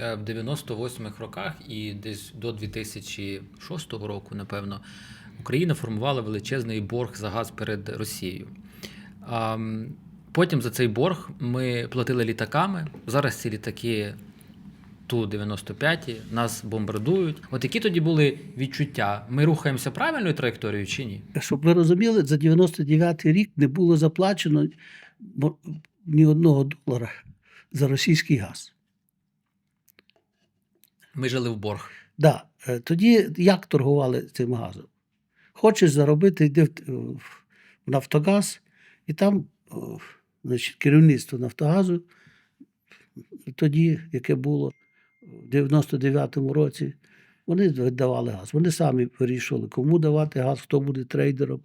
е, в 98-х роках і десь до 2006 року, напевно, Україна формувала величезний борг за газ перед Росією. Потім за цей борг ми платили літаками. Зараз ці літаки Ту-95 нас бомбардують. От які тоді були відчуття? Ми рухаємося правильною траєкторією чи ні? Щоб ви розуміли, за 99-й рік не було заплачено ні одного долара за російський газ. Ми жили в борг. Да. е, Тоді як торгували цим газом? Хочеш заробити, йди в, в Нафтогаз, і там о, значить, керівництво Нафтогазу, тоді, яке було в 99-му році, вони видавали газ. Вони самі вирішували, кому давати газ, хто буде трейдером.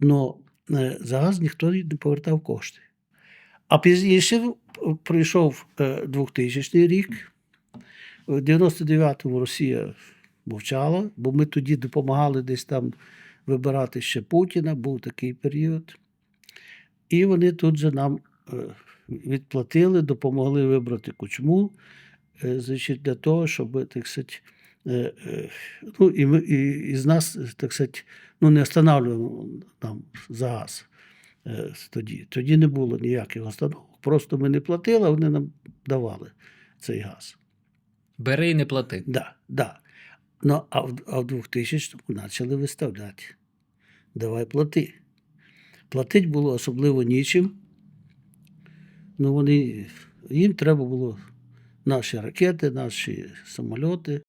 Но е, за газ ніхто не повертав кошти. А пізніше прийшов е, 2000 рік. В 99-му Росія мовчала, бо ми тоді допомагали десь там вибирати ще Путіна, був такий період. І вони тут же нам е, відплатили, допомогли вибрати кучму, е, значить, для того, щоб, так сказати, е, ну, і, ми, і, з нас, так сказати, ну, не встановлюємо нам за газ тоді. Тоді не було ніяких установок. Просто ми не платили, а вони нам давали цей газ. Бери і не плати. Да, да. Ну, а в, а в 2000-му почали виставляти. Давай плати. Платити було особливо нічим. Ну, вони, їм треба було наші ракети, наші самольоти.